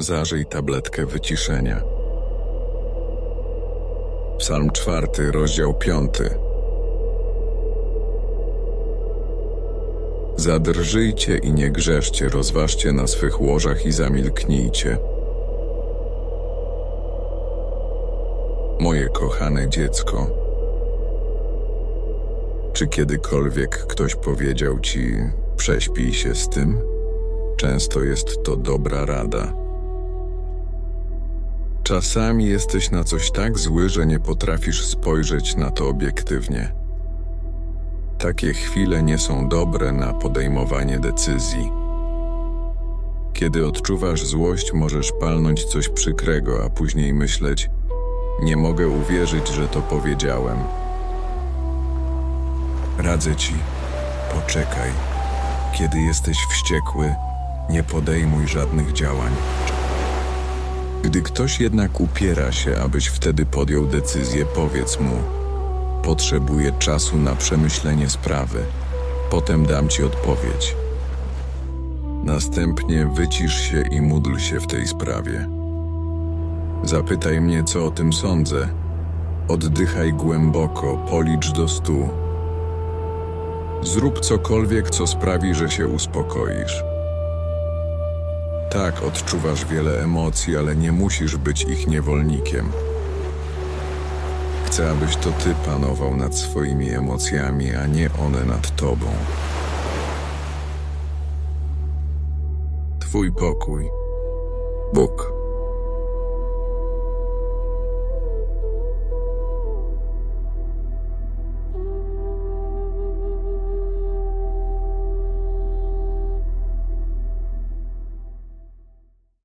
Zażyj tabletkę wyciszenia. Psalm czwarty, rozdział piąty. Zadrżyjcie i nie grzeszcie, rozważcie na swych łożach i zamilknijcie. Moje kochane dziecko, czy kiedykolwiek ktoś powiedział ci, prześpij się z tym? Często jest to dobra rada. Czasami jesteś na coś tak zły, że nie potrafisz spojrzeć na to obiektywnie. Takie chwile nie są dobre na podejmowanie decyzji. Kiedy odczuwasz złość, możesz palnąć coś przykrego, a później myśleć: Nie mogę uwierzyć, że to powiedziałem. Radzę ci, poczekaj. Kiedy jesteś wściekły, nie podejmuj żadnych działań. Gdy ktoś jednak upiera się, abyś wtedy podjął decyzję, powiedz mu: Potrzebuję czasu na przemyślenie sprawy. Potem dam ci odpowiedź. Następnie wycisz się i módl się w tej sprawie. Zapytaj mnie, co o tym sądzę. Oddychaj głęboko, policz do stu. Zrób cokolwiek, co sprawi, że się uspokoisz. Tak, odczuwasz wiele emocji, ale nie musisz być ich niewolnikiem. Chcę, abyś to ty panował nad swoimi emocjami, a nie one nad tobą. Twój pokój. Bóg.